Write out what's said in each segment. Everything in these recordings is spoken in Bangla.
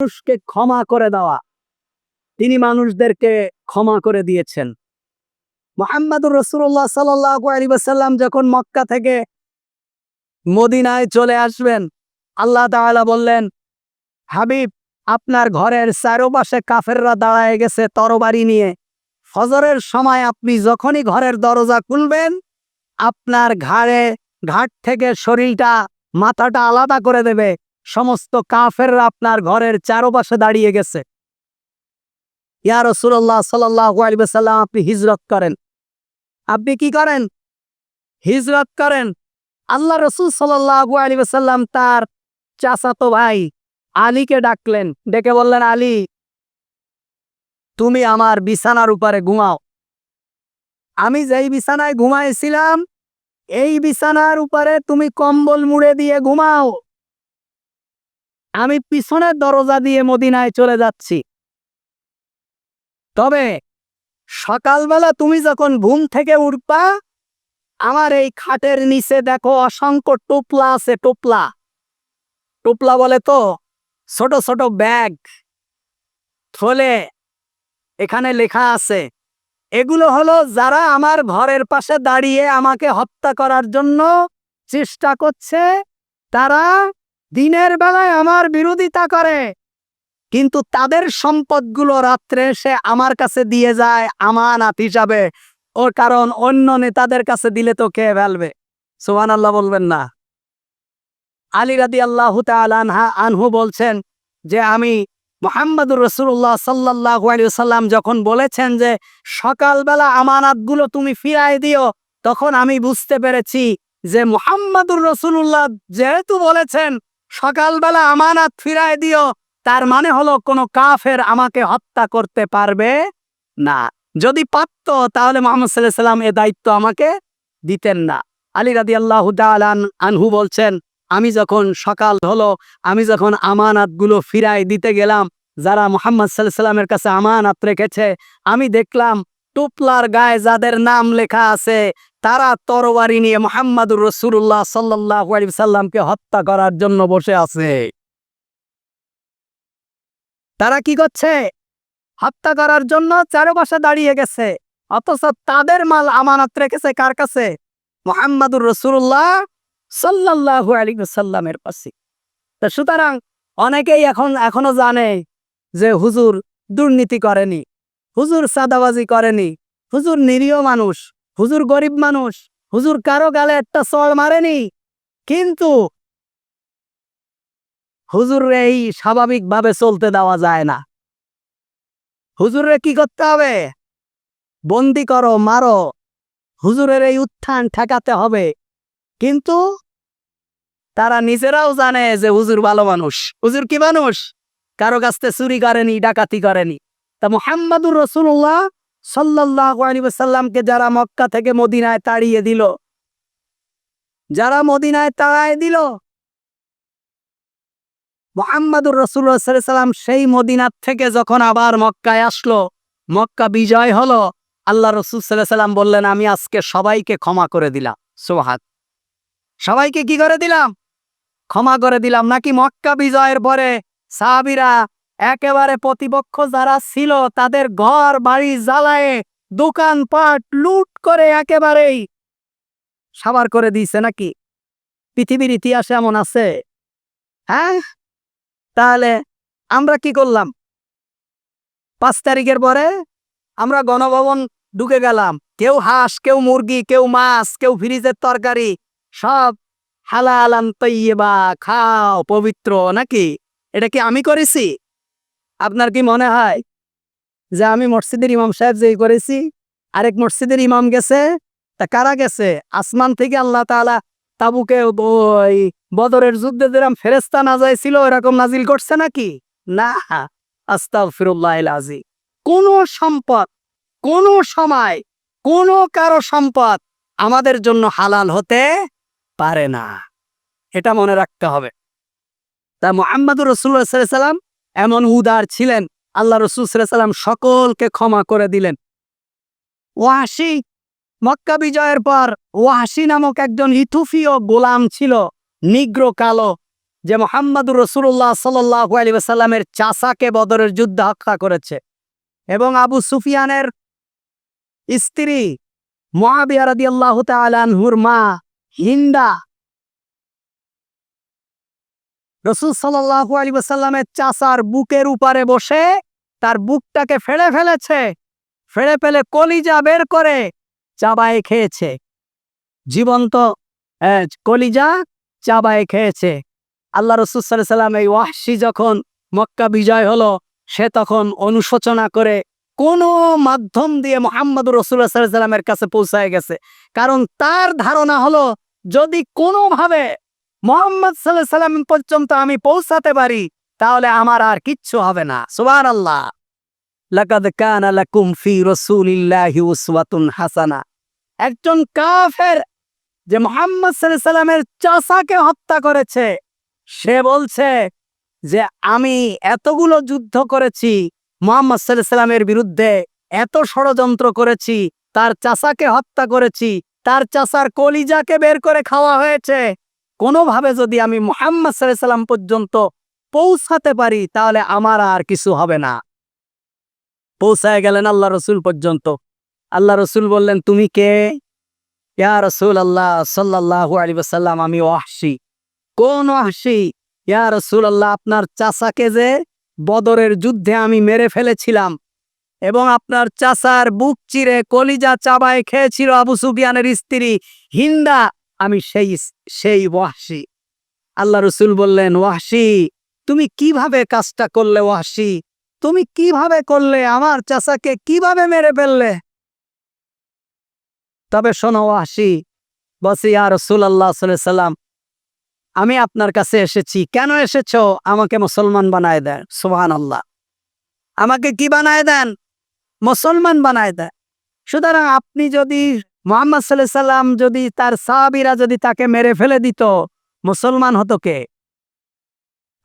মানুষকে ক্ষমা করে দেওয়া। তিনি মানুষদেরকে ক্ষমা করে দিয়েছেন। মোহাম্মদুর রসুল্লাহ সাল্লাম যখন মক্কা থেকে মদিনায় চলে আসবেন, আল্লাহ বললেন, হাবিব, আপনার ঘরের চারোপাশে কাফেররা দাঁড়ায় গেছে তরবারি নিয়ে। ফজরের সময় আপনি যখনই ঘরের দরজা খুলবেন, আপনার ঘাড়ে, ঘাট থেকে শরীরটা, মাথাটা আলাদা করে দেবে। সমস্ত কাফেররা আপনার ঘরের চারোপাশে দাঁড়িয়ে গেছে। ইয়া রসুল্লাহ সাল্লাম আপনি হিজরত করেন। আপনি কি করেন? হিজরত করেন। আল্লাহ রসুল সাল্লাহ আলী সাল্লাম তার চাচাতো ভাই আলীকে ডাকলেন। ডেকে বললেন, আলী, তুমি আমার বিছানার উপরে ঘুমাও। আমি যেই বিছানায় ঘুমাইছিলাম, এই বিছানার উপরে তুমি কম্বল মুড়ে দিয়ে ঘুমাও। আমি পিছনের দরজা দিয়ে মদিনায় চলে যাচ্ছি। তবে সকালবেলা তুমি যখন ঘুম থেকে উঠবা, আমার এই খাটের নিচে দেখো অসংখ্য টোপলা আছে, টোপলা। টোপলা বলে তো ছোট ছোট ব্যাগ। থলে এখানে লেখা আছে, এগুলো হলো যারা আমার ঘরের পাশে দাঁড়িয়ে আমাকে হত্যা করার জন্য চেষ্টা করছে, তারা দিনের বেলায় আমার বিরোধিতা করে, কিন্তু তাদের সম্পদগুলো রাত্রে সে আমার কাছে দিয়ে যায় আমানাত হিসাবে। ওর কারণ অন্য নেতাদের কাছে দিলে তো কে ফেলবে? সোহান আল্লাহ বলবেন না। আলী রাদি আল্লাহ আনহা, আনহু বলছেন যে, আমি মোহাম্মদুর রসুল্লাহ সাল্লাহ সাল্লাম যখন বলেছেন যে, সকালবেলা আমানাতগুলো তুমি ফিরাই দিও, তখন আমি বুঝতে পেরেছি যে, মোহাম্মদুর রসুল্লাহ যেহেতু বলেছেন সকালবেলা আমানাত ফিরাই দিও, তার মানে হলো কোনো কাফের আমাকে হত্যা করতে পারবে না। যদি পারত তাহলে মোহাম্মদ সাল্লাহ সাল্লাম এ দায়িত্ব আমাকে দিতেন না। আলী রাদি আল্লাহ আনহু বলছেন, আমি যখন সকাল হলো, আমি যখন আমানাতগুলো ফিরাই দিতে গেলাম, যারা মোহাম্মদ সাল্লাহ সাল্লামের কাছে আমানাত রেখেছে, আমি দেখলাম টুপলার গায়ে যাদের নাম লেখা আছে তারা তরবারি নিয়ে মোহাম্মদুর রসুল্লাহ সাল্লাহ হত্যা করার জন্য বসে আছে। তারা কি করছে? হত্যা করার জন্য চারপাশে দাঁড়িয়ে গেছে, অথচ তাদের মাল আমানত রেখেছে কার কাছে? মোহাম্মদুর রসুল্লাহ সাল্লাহু আলী সাল্লামের পাশে তা সুতরাং অনেকেই এখন, এখনও জানে যে হুজুর দুর্নীতি করেনি, হুজুর সাদাবাজি করেনি, হুজুর নিরীহ মানুষ। হুজুর গরিব মানুষ, হুজুর কারও গালে একটা চড় মারেনি। কিন্তু হুজুর এই স্বাভাবিকভাবে চলতে দেওয়া যায় না। হুজুরে কি করতে হবে? বন্দি করো, মারো। হুজুরের এই উত্থান ঠেকাতে হবে। কিন্তু তারা নিজেরাও জানে যে হুজুর ভালো মানুষ। হুজুর কি মানুষ? কারও কাছতে চুরি করেনি, ডাকাতি করেনি। তা মোহাম্মদুর রসুল্লাহ সাল্লাহামকে যারা মক্কা থেকে মদিনায় তাড়িয়ে দিল। যারা মদিনায় তাড়ায় দিল। মোহাম্মদুর রসুল্লাহ সাল্লাম সেই মদিনার থেকে যখন আবার মক্কায় আসলো, মক্কা বিজয় হলো, আল্লাহ রসুল সাল্লাহ সাল্লাম বললেন, আমি আজকে সবাইকে ক্ষমা করে দিলাম। সোহাগ সবাইকে কি করে দিলাম? ক্ষমা করে দিলাম। নাকি মক্কা বিজয়ের পরে সাহাবিরা একেবারে প্রতিপক্ষ যারা ছিল তাদের ঘর, বাড়ি, জ্বালায়ে দোকানপাট লুট করে একেবারেই সাবার করে দিয়েছে নাকি? পৃথিবীর ইতিহাসে এমন আছে। হ্যাঁ? তাহলে আমরা কি করলাম? পাঁচ তারিখের পরে আমরা গণভবন ঢুকে গেলাম। কেউ হাঁস, কেউ মুরগি, কেউ মাছ, কেউ ফ্রিজের তরকারি, সব হালালান তৈবা খাও, পবিত্র, নাকি? এটা কি আমি করেছি? আপনার কি মনে হয় যে আমি মসজিদের ইমাম সাহেব যেই করেছি, আরেক মসজিদের ইমাম গেছে, তা কারা গেছে? আসমান থেকে আল্লাহ তাআলা তাবুকে ওই বদরের যুদ্ধে যেরকম ফেরেস্তা না যাইছিল এরকম নাজিল করছে নাকি? না আস্তাগফিরুল্লাহ আজি কোন সম্পদ, কোন সময়, কোন কারও সম্পদ আমাদের জন্য হালাল হতে পারে না। এটা মনে রাখতে হবে। তা মোহাম্মদুর রসুল্লাহ সাল্লাম এমন উদার ছিলেন, আল্লাহ রসুল সাল্লাম সকলকে ক্ষমা করে দিলেন। ওয়াসি মক্কা বিজয়ের পর ওয়াসি নামক একজন ইথুফীয় গোলাম ছিল, নিগ্র কালো, যে মোহাম্মদুর রসুল্লাহ সাল্লাহ আলী সাল্লামের চাষাকে বদরের যুদ্ধ হত্যা করেছে এবং আবু সুফিয়ানের স্ত্রী মহাবিয়া রাদি আল্লাহ তালানহুর মা হিন্দা রসুল সাল্লাহ আলী সাল্লামের চাষার বুকের উপরে বসে তার বুকটাকে ফেলে ফেলেছে, ফেলে ফেলে কলিজা বের করে চাবায়ে খেয়েছে। জীবন্ত কলিজা চাবায়ে খেয়েছে। আল্লাহ রসুল সাল্লাহ সাল্লাম এই ওয়াহসি যখন মক্কা বিজয় হলো, সে তখন অনুশোচনা করে কোন মাধ্যম দিয়ে মোহাম্মদ রসুল্লাহ সাল্লাহ সাল্লামের কাছে পৌঁছায় গেছে। কারণ তার ধারণা হলো, যদি কোনোভাবে মোহাম্মদ সাল্লাহ সাল্লাম পর্যন্ত আমি পৌঁছাতে পারি, তাহলে আমার আর কিচ্ছু হবে না। সুবান আল্লাহ লাকাদ কানা লাকুম ফি রাসূলিল্লাহি উসওয়াতুন হাসানা। একজন কাফের যে মোহাম্মদ আলাইহি সাল্লামের চাচাকে হত্যা করেছে, সে বলছে যে, আমি এতগুলো যুদ্ধ করেছি, মোহাম্মদ সাল্লাল্লাহু সাল্লামের বিরুদ্ধে এত ষড়যন্ত্র করেছি, তার চাষাকে হত্যা করেছি, তার চাষার কলিজাকে বের করে খাওয়া হয়েছে কোনোভাবে যদি আমি মোহাম্মদ সাল্লাম পর্যন্ত পৌঁছাতে পারি, তাহলে আমার আর কিছু হবে না। পৌঁছায় গেলেন আল্লাহ রসুল পর্যন্ত। আল্লাহ রসুল বললেন, তুমি কে? ইয়া রসুল আল্লাহ সাল্লাহ আলী সাল্লাম আমি ওয়াহসি কোন ওয়াহসি ইয়া রসুল আল্লাহ আপনার চাচাকে যে বদরের যুদ্ধে আমি মেরে ফেলেছিলাম এবং আপনার চাচার বুক চিরে কলিজা চাবায় খেয়েছিল আবু সুফিয়ানের স্ত্রী হিন্দা আমি সেই সেই ওয়াহসি আল্লাহ রসুল বললেন ওয়াহসি তুমি কীভাবে কাজটা করলে ওয়াহসি তুমি কীভাবে করলে? আমার চাচাকে কীভাবে মেরে ফেললে? তবে শোনো আসি বসি আর রসুল আল্লাহ সাল্লাম, আমি আপনার কাছে এসেছি। কেন এসেছ? আমাকে মুসলমান বানায় দেন। সুহান আল্লাহ আমাকে কি বানায় দেন? মুসলমান বানায় দেন। সুতরাং আপনি যদি মোহাম্মদ সাল্লাহ সাল্লাম যদি তার সাহাবিরা যদি তাকে মেরে ফেলে দিত, মুসলমান হতো কে?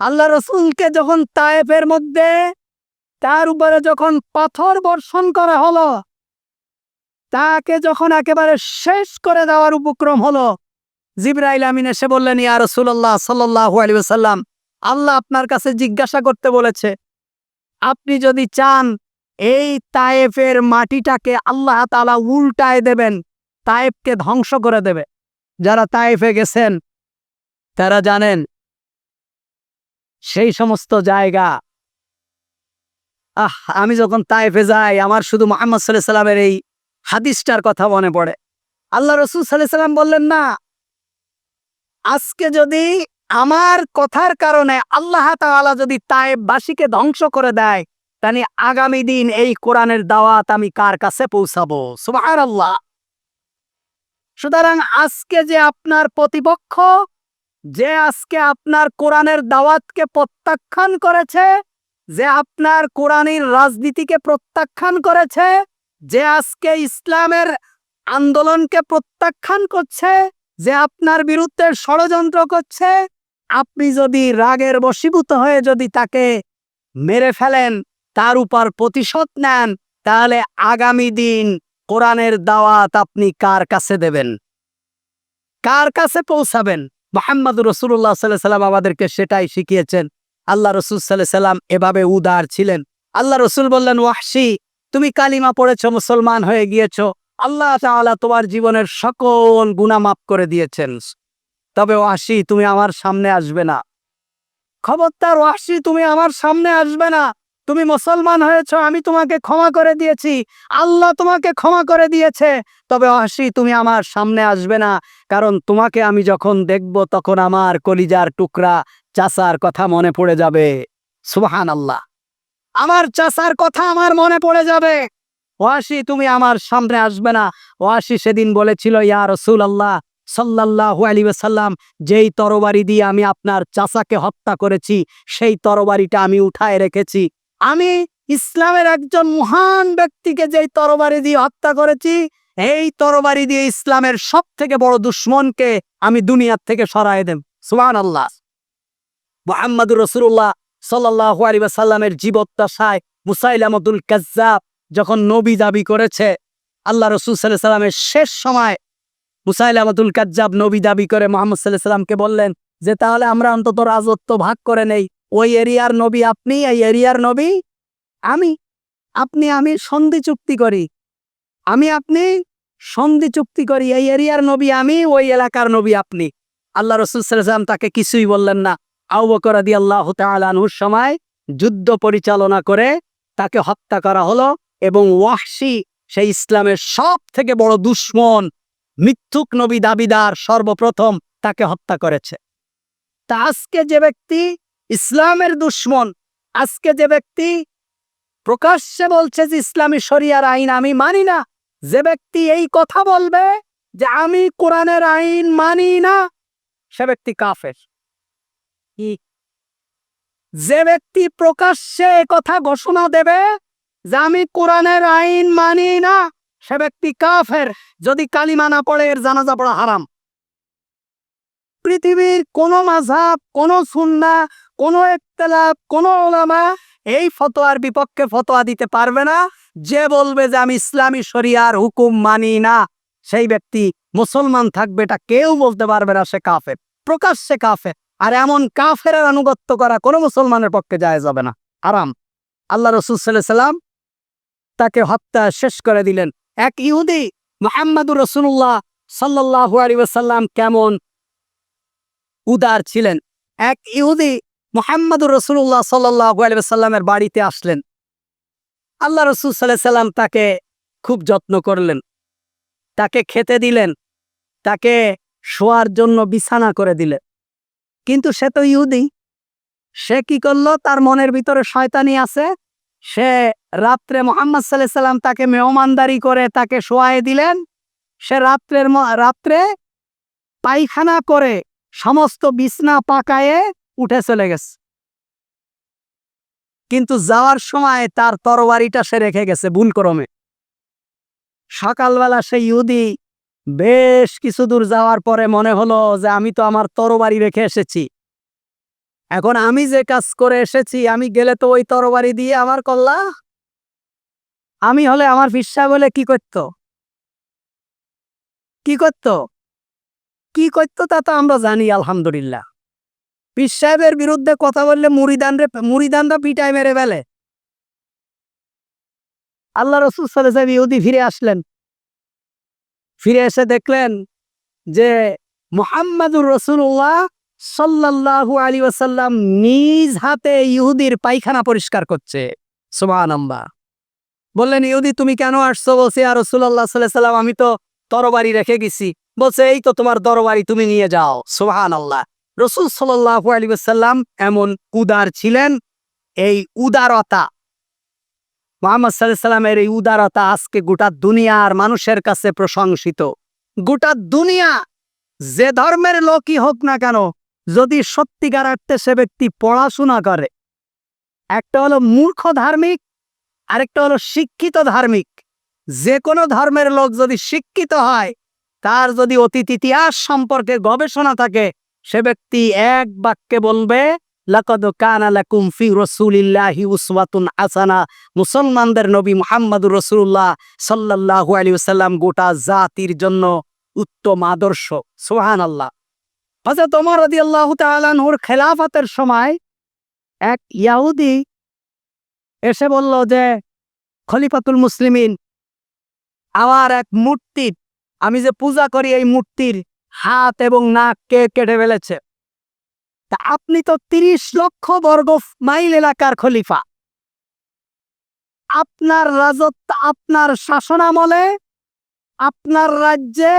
আল্লাহ রসুলকে যখন তায়েফের মধ্যে, তার উপরে যখন পাথর বর্ষণ করা হলো, তাকে যখন একেবারে শেষ করে দেওয়ার উপক্রম হলো, জিব্রাইল আমিন এসে বললেন, ইয়া রসুল্লাহ সাল্লাহ আলী সাল্লাম আল্লাহ আপনার কাছে জিজ্ঞাসা করতে বলেছে, আপনি যদি চান এই তায়েফের মাটিটাকে আল্লাহ তালা উল্টায় দেবেন, তায়েফকে ধ্বংস করে দেবে। যারা তায়েফে গেছেন, তারা জানেন, সেই সমস্ত জায়গা, আহ, আমি যখন তায়েফে যাই, আমার শুধু মোহাম্মদ সাল্লাহ সাল্লামের এই হাদিসটার কথা মনে পড়ে। আল্লাহ রসুল সাল্লাহ সাল্লাম বললেন, না, আজকে যদি আমার কথার কারণে আল্লাহ তাআলা যদি তাইফবাসীকে ধ্বংস করে দেয় তাহলে আগামী দিন এই কোরআনের দাওয়াত আমি কার কাছে পৌঁছাবো? সুবাহ আল্লাহ সুতরাং আজকে যে আপনার প্রতিপক্ষ, যে আজকে আপনার কোরআনের দাওয়াতকে প্রত্যাখ্যান করেছে, যে আপনার কোরআনের রাজনীতিকে প্রত্যাখ্যান করেছে, যে আজকে ইসলামের আন্দোলনকে প্রত্যাখ্যান করছে, যে আপনার বিরুদ্ধে ষড়যন্ত্র করছে, আপনি যদি রাগের বশীভূত হয়ে যদি তাকে মেরে ফেলেন তার উপর প্রতিশোধ নেন, তাহলে আগামী দিন কোরআনের দাওয়াত আপনি কার কাছে দেবেন? কার কাছে পৌঁছাবেন? মোহাম্মদ রসুল্লাহ সাল্লাহ সাল্লাম আমাদেরকে সেটাই শিখিয়েছেন। আল্লাহ রসুল সাল্লাহ সাল্লাম এভাবে উদার ছিলেন। আল্লাহ রসুল বললেন ওয়াহসি তুমি কালিমা পড়েছ, মুসলমান হয়ে গিয়েছ। আল্লাহ তাআলা তোমার জীবনের সকল গুণা মাফ করে দিয়েছেন। তবে ওয়াহসি তুমি আমার সামনে আসবে না। খবরদার ওয়াহসি তুমি আমার সামনে আসবে না। তুমি মুসলমান হয়েছ, আমি তোমাকে ক্ষমা করে দিয়েছি। আল্লাহ তোমাকে ক্ষমা করে দিয়েছে। তবে ওয়াহসি তুমি আমার সামনে আসবে না, কারণ তোমাকে আমি যখন দেখব, তখন আমার কলিজার টুকরা চাচার কথা মনে পড়ে যাবে। সুবহান আল্লাহ আমার চাচার কথা আমার মনে পড়ে যাবে। ওয়াসি তুমি আমার সামনে আসবে না। ওয়াসি সেদিন বলেছিল, ইয়া রসুল আল্লাহ সাল্লাহ আলী সাল্লাম যেই তরবারি দিয়ে আমি আপনার চাচাকে হত্যা করেছি, সেই তরবারিটা আমি উঠায় রেখেছি। আমি ইসলামের একজন মহান ব্যক্তিকে যেই তরবারি দিয়ে হত্যা করেছি, এই তরবারি দিয়ে ইসলামের সব থেকে বড় দুশ্মনকে আমি দুনিয়ার থেকে সরাই দেব। সুবান আল্লাহ মোহাম্মদুর রসুল্লাহ সাল্লাহ আলী সাল্লামের জীবত্তাশায় মুসাইলামদুল কাজ্জাব যখন নবী দাবি করেছে, আল্লাহ রসুল সাল্লাহ সাল্লামের শেষ সময় মুসাইলামদুল কাজ্জাব নবী দাবি করে মোহাম্মদ সাল্লাহ সাল্লামকে বললেন যে, তাহলে আমরা অন্তত রাজত্ব ভাগ করে নেই। ওই এরিয়ার নবী আপনি, এই এরিয়ার নবী আমি। আপনি, আমি সন্ধি চুক্তি করি। আমি, আপনি সন্ধি চুক্তি করি। এই এরিয়ার নবী আমি, ওই এলাকার নবী আপনি। আল্লাহ রসুল সাল্লাম তাকে কিছুই বললেন না। আউ বকর আদি আল্লাহ তালানহুর সময় যুদ্ধ পরিচালনা করে তাকে হত্যা করা হলো এবং ওয়াহশি, সেই ইসলামের সব থেকে বড় দুশ্মন, মিথ্যুক নবী দাবিদার সর্বপ্রথম তাকে হত্যা করেছে। তা আজকে যে ব্যক্তি ইসলামের দুশ্মন। আজকে যে ব্যক্তি প্রকাশ্যে বলছে যে ইসলামী শরিয়ার আইন আমি মানি না, যে ব্যক্তি এই কথা বলবে যে আমি কোরআনের আইন মানি না, সে ব্যক্তি কাফের। যে ব্যক্তি প্রকাশ্যে কথা ঘোষণা দেবে যে আমি কোরআনের আইন মানি না, সে ব্যক্তি কাফের। যদি কালিমা না পড়ে, এর জানাজা পড়া হারাম। পৃথিবীর কোন মাঝাব কোন সুন্না কোন একতলাপ কোন ওলামা এই ফতোয়ার বিপক্ষে ফতোয়া দিতে পারবে না। যে বলবে যে আমি ইসলামী শরিয়ার হুকুম মানি না, সেই ব্যক্তি মুসলমান থাকবে, এটা কেউ বলতে পারবে না, সে কাফের। প্রকাশ্যে কাফের। আর এমন কাফের আনুগত্য করা কোনো মুসলমানের পক্ষে যায় যাবে না। আরাম। আল্লাহ রসুল সাল্লাম তাকে হত্যা শেষ করে দিলেন। এক ইহুদি, মোহাম্মদুর রসুল্লাহ সাল্লাহু আলী ওয়াসাল্লাম কেমন উদার ছিলেন। এক ইহুদি মোহাম্মদুর রসুল্লাহ সাল্লাহু আলী বাড়িতে আসলেন। আল্লাহ রসুল সাল্লাহ সাল্লাম তাকে খুব যত্ন করলেন। তাকে খেতে দিলেন। তাকে শোয়ার জন্য বিছানা করে দিলেন। কিন্তু সে তো ইহুদি। সে কি করল? তার মনের ভিতরে শয়তানি আছে। সে রাত্রে মোহাম্মদ সাল্লাহ সাল্লাম তাকে মেহমানদারি করে তাকে শোয়াই দিলেন। সে রাত্রের রাত্রে পায়খানা করে সমস্ত বিছনা পাকায়ে উঠে চলে গেছে। কিন্তু যাওয়ার সময় তার তরবারিটা সে রেখে গেছে ভুল ক্রমে সকালবেলা সেই ইহুদি, বেশ কিছু দূর যাওয়ার পরে মনে হলো যে আমি তো আমার তরবারি রেখে এসেছি। এখন আমি যে কাজ করে এসেছি, আমি গেলে তো ওই তরবারি দিয়ে আমার কল্লা। আমি হলে আমার ফিসা বলে কি করত? কি করত? কি করত তা তো আমরা জানি, আলহামদুলিল্লাহ। পীর সাহেবের বিরুদ্ধে কথা বললে মুড়িদানরে মুড়িদানরা পিটায় মেরে ফেলে। আল্লাহ রসুল সাল্লাহ সাহেব ইহুদি ফিরে আসলেন। ফিরে এসে দেখলেন যে মোহাম্মদুর রসুল্লাহ সাল্লাল্লাহু আলী ওয়াসাল্লাম নিজ হাতে ইহুদির পায়খানা পরিষ্কার করছে। সুবাহ বললেন, ইহুদি, তুমি কেন আসছো? বলছে আর রসুল্লাহ সাল্লাহ সাল্লাম আমি তো তরবারি রেখে গেছি। বলছে, এই তো তোমার দরবারি তুমি নিয়ে যাও। সুবাহান আল্লাহ রসুল সাল্লাহ আলী ওয়াসাল্লাম এমন উদার ছিলেন, এই উদারতা। মোহাম্মদ সাল্লাহ সাল্লামের এই উদারতা আজকে গোটা দুনিয়ার মানুষের কাছে প্রশংসিত। গোটা দুনিয়া যে ধর্মের লোকই হোক না কেন, যদি সত্যিকার অর্থে সে ব্যক্তি পড়াশোনা করে, একটা হলো মূর্খ ধার্মিক, আরেকটা হলো শিক্ষিত ধার্মিক। যে কোনো ধর্মের লোক যদি শিক্ষিত হয়, তার যদি অতীত ইতিহাস সম্পর্কে গবেষণা থাকে সে ব্যক্তি এক বাক্যে বলবে, লাকদ কানা লাকুম ফি রাসূলিল্লাহি উসওয়াতুন হাসানা। মুসলমানদের নবী মুহাম্মদুর রাসূলুল্লাহ সাল্লাল্লাহু আলাইহি ওয়াসাল্লাম গোটা জাতির জন্য উত্তম আদর্শ। সুবহানাল্লাহ। হযরত ওমর রাদিয়াল্লাহু তাআলা আনহুর খেলাফতের সময় এক ইয়াহুদি এসে বলল যে, খলিফাতুল মুসলিমিন, আমার এক মূর্তির, আমি যে পূজা করি এই মূর্তির হাত এবং নাক কে কেটে ফেলেছে। তা আপনি তো তিরিশ লক্ষ বর্গ মাইল এলাকার খলিফা। আপনার রাজত্ব, আপনার শাসনামলে, আপনার রাজ্যে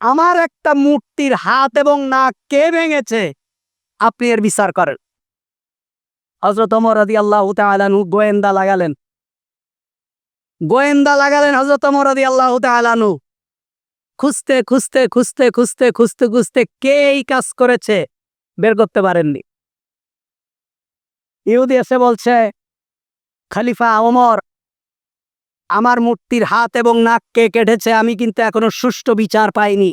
আমার একটা মূর্তির হাত এবং নাক কে ভেঙেছে? আপনি এর বিচার করেন। হজরত অমর রাদি আল্লাহ তালানু গোয়েন্দা লাগালেন। গোয়েন্দা লাগালেন হজরত অমর রাদি আল্লাহ তালানু খুঁজতে খুঁজতে খুঁজতে খুঁজতে খুঁজতে খুঁজতে কে এই কাজ করেছে বের করতে পারেননি। ইহুদি এসে বলছে, খালিফা ওমর, আমার মূর্তির হাত এবং নাক কে কেটেছে আমি কিন্তু এখনও সুষ্ঠু বিচার পাইনি।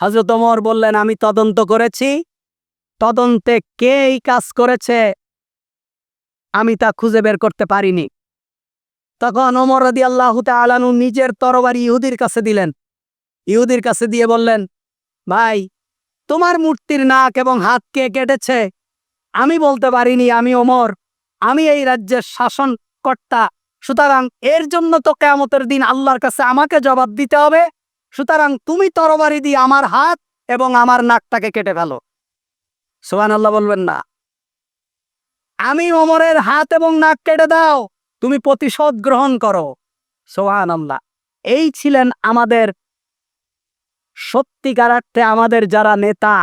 হজরত ওমর বললেন, আমি তদন্ত করেছি, তদন্তে কে এই কাজ করেছে আমি তা খুঁজে বের করতে পারিনি। তখন ওমর রদি আল্লাহ আলানু নিজের তরবারি ইহুদির কাছে দিলেন। ইহুদির কাছে দিয়ে বললেন, ভাই, তোমার মূর্তির নাক এবং হাত কে কেটেছে? আমি বলতে পারিনি আমি ওমর। আমি এই রাজ্যের শাসনকর্তা। সুতরাং এর জন্য তো কেয়ামতের দিন আল্লাহর কাছে আমাকে জবাব দিতে হবে। সুতরাং তুমি তরবারি দিয়ে আমার হাত এবং আমার নাকটাকে কেটে ফেলো। সোহান আল্লাহ বলবেন না। আমি ওমরের হাত এবং নাক কেটে দাও। তুমি প্রতিশোধ গ্রহণ করো। সোহান আল্লাহ এই ছিলেন আমাদের সত্যিকার অর্থে আমাদের যারা নেতা,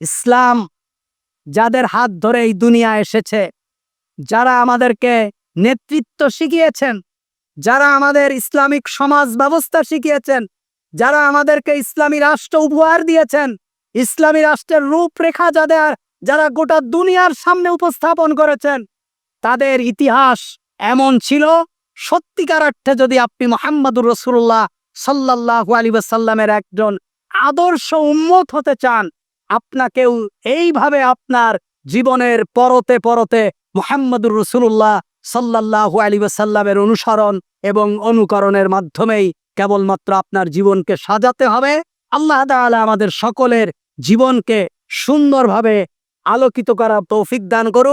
ইসলাম যাদের হাত ধরে এই দুনিয়া এসেছে, যারা আমাদেরকে নেতৃত্ব শিখিয়েছেন, যারা আমাদের ইসলামিক সমাজ ব্যবস্থা শিখিয়েছেন, যারা আমাদেরকে ইসলামী রাষ্ট্র উপহার দিয়েছেন, ইসলামী রাষ্ট্রের রূপরেখা যাদের, যারা গোটা দুনিয়ার সামনে উপস্থাপন করেছেন, তাদের ইতিহাস এমন ছিল, সত্যিকার অর্থে যদি আপনি মোহাম্মদুর রসুল্লাহ সাল্লাহ আলী সাল্লামের একজন আদর্শ উন্মত হতে চান, আপনাকেও এইভাবে আপনার জীবনের পরতে পরতে মোহাম্মদুর রসুল্লাহ সাল্লাহু আলী সাল্লামের অনুসরণ এবং অনুকরণের মাধ্যমেই কেবলমাত্র আপনার জীবনকে সাজাতে হবে। আল্লাহ তাআলা আমাদের সকলের জীবনকে সুন্দরভাবে আলোকিত করা তৌফিক দান করুক।